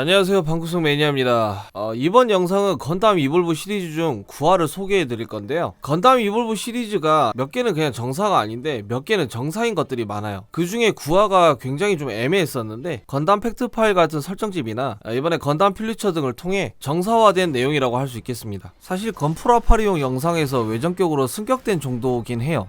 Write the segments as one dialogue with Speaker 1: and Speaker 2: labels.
Speaker 1: 안녕하세요. 방구석 매니아입니다. 어, 이번 영상은 건담 이볼브 시리즈 중 9화를 소개해 드릴 건데요. 건담 이볼브 시리즈가 몇 개는 그냥 정사가 아닌데 몇 개는 정사인 것들이 많아요. 그 중에 9화가 굉장히 좀 애매했었는데 건담 팩트 파일 같은 설정집이나 아, 이번에 건담 필리처 등을 통해 정사화된 내용이라고 할 수 있겠습니다. 사실 건프라파리용 영상에서 외전격으로 승격된 정도긴 해요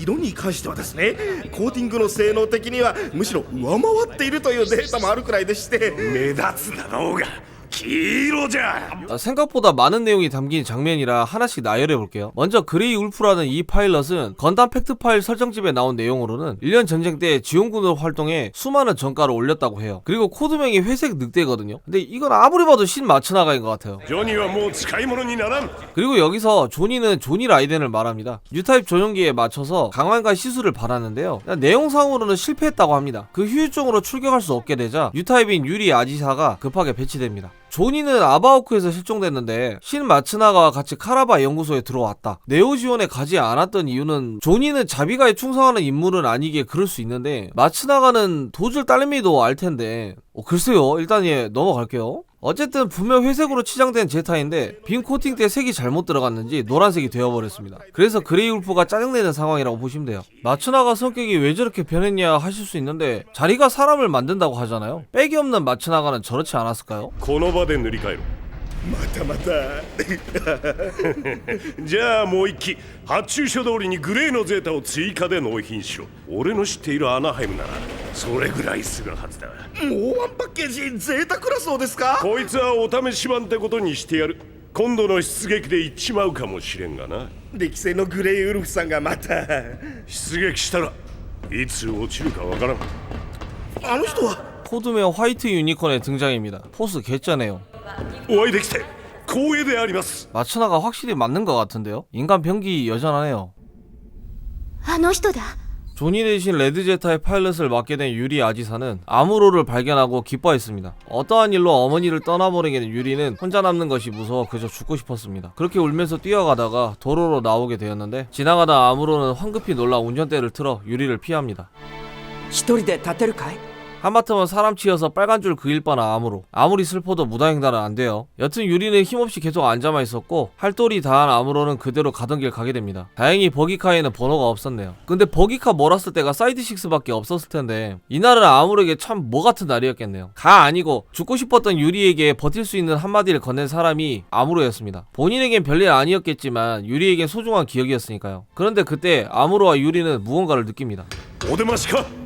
Speaker 2: 色に関してはですねコーティングの性能的にはむしろ上回っているというデータもあるくらいでして
Speaker 3: 目立つだろうが。 기로자
Speaker 1: 아, 생각보다 많은 내용이 담긴 장면이라 하나씩 나열해 볼게요. 먼저 그레이 울프라는 이 파일럿은 건담 팩트 파일 설정집에 나온 내용으로는 1년 전쟁 때 지원군으로 활동해 수많은 전가를 올렸다고 해요. 그리고 코드명이 회색 늑대거든요. 근데 이건 아무리 봐도 신 맞춰 나가인 것 같아요.
Speaker 3: 조니와 뭐 스카이모론이 나람
Speaker 1: 그리고 여기서 조니는 조니 라이덴을 말합니다. 뉴타입 전용기에 맞춰서 강화과 시술을 바라는데요. 내용상으로는 실패했다고 합니다. 그 휴유증으로 출격할 수 없게 되자 뉴타입인 유리 아지사가 급하게 배치됩니다. 조니는 아바오크에서 실종됐는데 신 마츠나가와 같이 카라바 연구소에 들어왔다. 네오 지원에 가지 않았던 이유는 조니는 자비가에 충성하는 인물은 아니기에 그럴 수 있는데 마츠나가는 도줄 딸미도 알 텐데 어, 글쎄요 일단 예 넘어갈게요. 어쨌든 분명 회색으로 치장된 제타인데 빈 코팅 때 색이 잘못 들어갔는지 노란색이 되어버렸습니다. 그래서 그레이 울프가 짜증내는 상황이라고 보시면 돼요. 마츠나가 성격이 왜 저렇게 변했냐 하실 수 있는데 자리가 사람을 만든다고 하잖아요. 백이 없는 마츠나가는 저렇지 않았을까요?
Speaker 3: この場で塗り替えろ
Speaker 2: またまた
Speaker 3: じゃあもう一機発注書通りにグレーのゼータを追加で納品しろ俺の知っているアナハイムならそれぐらいするはずだ
Speaker 2: もうワンパッケージゼータクラスをですか
Speaker 3: こいつはお試し版ってことにしてやる今度の出撃で行っちまうかもしれんがな
Speaker 2: 歴戦のグレイウルフさんがまた
Speaker 3: 出撃したらいつ落ちるかわからん
Speaker 2: あの人は
Speaker 1: 코드명 화이트 유니콘의 등장입니다. 포스 개쩌네요.
Speaker 3: お会いできて光栄であります
Speaker 1: 마츠나가 확실히 맞는 것 같은데요? 인간 병기 여전하네요.
Speaker 4: あの人だ
Speaker 1: 조니 대신 레드제타의 파일럿을 맡게 된 유리 아지사는 아무로를 발견하고 기뻐했습니다. 어떠한 일로 어머니를 떠나보내게 된 유리는 혼자 남는 것이 무서워 그저 죽고 싶었습니다. 그렇게 울면서 뛰어가다가 도로로 나오게 되었는데 지나가다 아무로는 황급히 놀라 운전대를 틀어 유리를 피합니다.
Speaker 5: 一人で立てるかい
Speaker 1: 하마터면 사람 치여서 빨간 줄 그일 바나 암으로. 아무리 슬퍼도 무당행단은 안 돼요. 여튼 유리는 힘없이 계속 앉아만 있었고 할돌이 다한 암으로는 그대로 가던 길 가게 됩니다. 다행히 버기카에는 번호가 없었네요. 근데 버기카 몰았을 때가 사이드6밖에 없었을 텐데 이날은 암으로에게 참 뭐 같은 날이었겠네요. 가 아니고 죽고 싶었던 유리에게 버틸 수 있는 한마디를 건넨 사람이 암으로였습니다. 본인에겐 별일 아니었겠지만 유리에겐 소중한 기억이었으니까요. 그런데 그때 암으로와 유리는 무언가를 느낍니다.
Speaker 3: 오데마시카!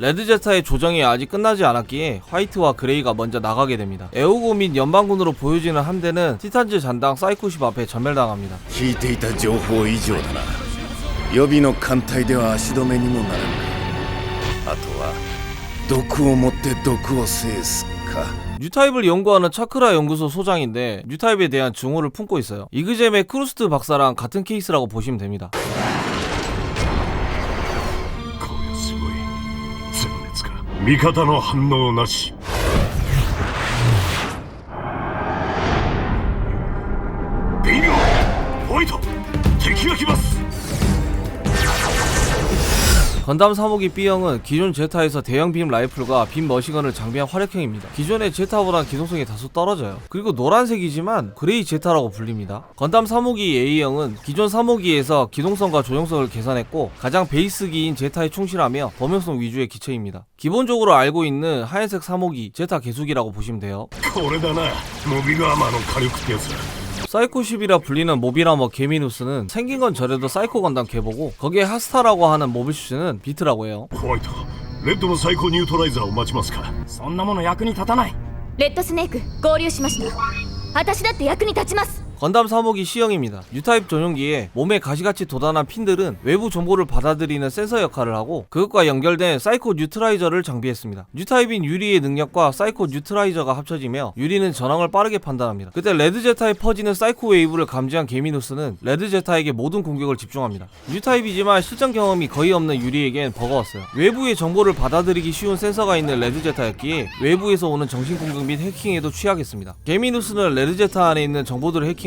Speaker 1: 레드제타의 조정이 아직 끝나지 않았기에 화이트와 그레이가 먼저 나가게 됩니다. 에오고 및 연방군으로 보여지는 함대는 티탄즈 잔당 사이코십 앞에 전멸당합니다.
Speaker 6: 聞いていた情報以上だな予備の艦隊では足止めにもならんあとは毒を持って毒を制すか
Speaker 1: 뉴타입을 연구하는 차크라 연구소 소장인데 뉴타입에 대한 증오를 품고 있어요. 이그잼의 크루스트 박사랑 같은 케이스라고 보시면 됩니다.
Speaker 3: 味方の反応なし。
Speaker 1: 건담 사목이 B형은 기존 제타에서 대형 빔 라이플과 빔 머시건을 장비한 활약형입니다. 기존의 제타보다 기동성이 다소 떨어져요. 그리고 노란색이지만 그레이 제타라고 불립니다. 건담 사목이 A형은 기존 사목이에서 기동성과 조정성을 개선했고 가장 베이스기인 제타에 충실하며 범용성 위주의 기체입니다. 기본적으로 알고 있는 하얀색 사목이 제타 개수기라고 보시면 돼요.
Speaker 3: これだなモビルアマーの火力ってやつだ
Speaker 1: 사이코십이라 불리는 모비라머 게미누스는 생긴 건 저래도 사이코 건담 개보고 거기에 하스타라고 하는 모빌 슈즈는 비트라고 해요.
Speaker 3: ホワイト レッドの最高ニュートライザーを待ちますか
Speaker 5: そんなもの役に立たない
Speaker 4: レッドスネーク合流しました私だって役に立ちます
Speaker 1: 건담 3호기 C형입니다. U타입 전용기에 몸에 가시같이 도단한 핀들은 외부 정보를 받아들이는 센서 역할을 하고 그것과 연결된 사이코 뉴트라이저를 장비했습니다. U타입인 유리의 능력과 사이코 뉴트라이저가 합쳐지며 유리는 전황을 빠르게 판단합니다. 그때 레드 제타에 퍼지는 사이코 웨이브를 감지한 게미누스는 레드 제타에게 모든 공격을 집중합니다. U타입이지만 실전 경험이 거의 없는 유리에겐 버거웠어요. 외부의 정보를 받아들이기 쉬운 센서가 있는 레드 제타였기에 외부에서 오는 정신 공격 및 해킹에도 취약했습니다. 게미누스는 레드 제타 안에 있는 정보들을 해킹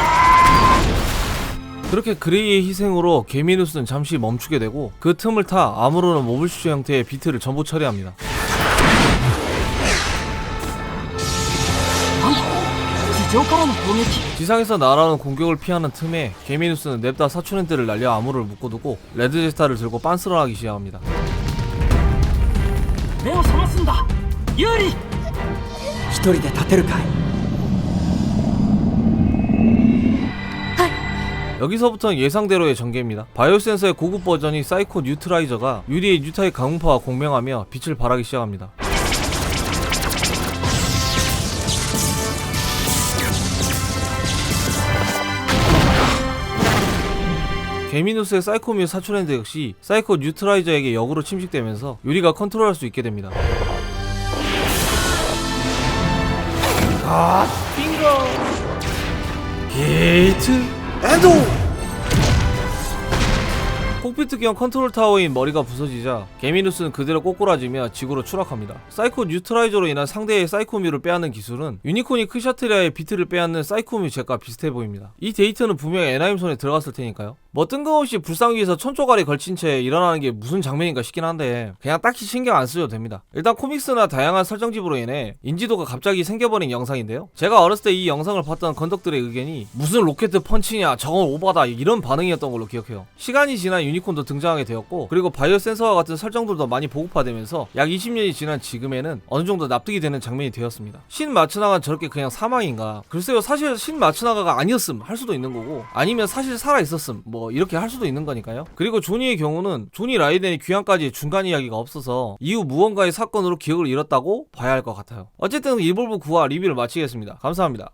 Speaker 1: 그렇게 그레이의 희생으로 게미누스는 잠시 멈추게 되고 그 틈을 타 아무로는 모블슈즈 형태의 비트를 전부 처리합니다.
Speaker 5: 地上からの攻撃
Speaker 1: 지상에서 날아오는 공격을 피하는 틈에 게미누스는 냅다 사촌엔트를 날려 암호를 묶어두고 레드제스타를 들고 빤스런하기 시작합니다.
Speaker 5: 目を覚ますんだユーリ一人で立てるかい
Speaker 1: 여기서부터는 예상대로의 전개입니다. 바이오 센서의 고급 버전이 사이코 뉴트라이저가 유리의 뉴타입 강음파와 공명하며 빛을 발하기 시작합니다. 게미누스의 사이코뮤 사출핸드 역시 사이코 뉴트라이저에게 역으로 침식되면서 유리가 컨트롤할 수 있게 됩니다. 아, 빙고! 게이트 엔도! 콕피트경 컨트롤 타워인 머리가 부서지자 게미누스는 그대로 꼬꾸라지며 지구로 추락합니다. 사이코 뉴트라이저로 인한 상대의 사이코뮤를 빼앗는 기술은 유니콘이 크샤트리아의 비트를 빼앗는 사이코뮤 jet과 비슷해 보입니다. 이 데이터는 분명히 에나임 손에 들어갔을 테니까요. 뭐 뜬금없이 불상 위에서 천조가리 걸친 채 일어나는 게 무슨 장면인가 싶긴 한데 그냥 딱히 신경 안 쓰셔도 됩니다. 일단 코믹스나 다양한 설정집으로 인해 인지도가 갑자기 생겨버린 영상인데요. 제가 어렸을 때 이 영상을 봤던 건덕들의 의견이 무슨 로켓 펀치냐 저건 오바다 이런 반응이었던 걸로 기억해요. 시간이 지나 유니콘도 등장하게 되었고 그리고 바이오 센서와 같은 설정들도 많이 보급화되면서 약 20년이 지난 지금에는 어느 정도 납득이 되는 장면이 되었습니다. 신 마츠나가 저렇게 그냥 사망인가? 글쎄요 사실 신 마츠나가가 아니었음 할 수도 있는 거고 아니면 사실 살아 있었음 뭐 이렇게 할 수도 있는 거니까요. 그리고 조니의 경우는 조니 라이덴의 귀환까지 중간 이야기가 없어서 이후 무언가의 사건으로 기억을 잃었다고 봐야 할 것 같아요. 어쨌든 이볼브 9화 리뷰를 마치겠습니다. 감사합니다.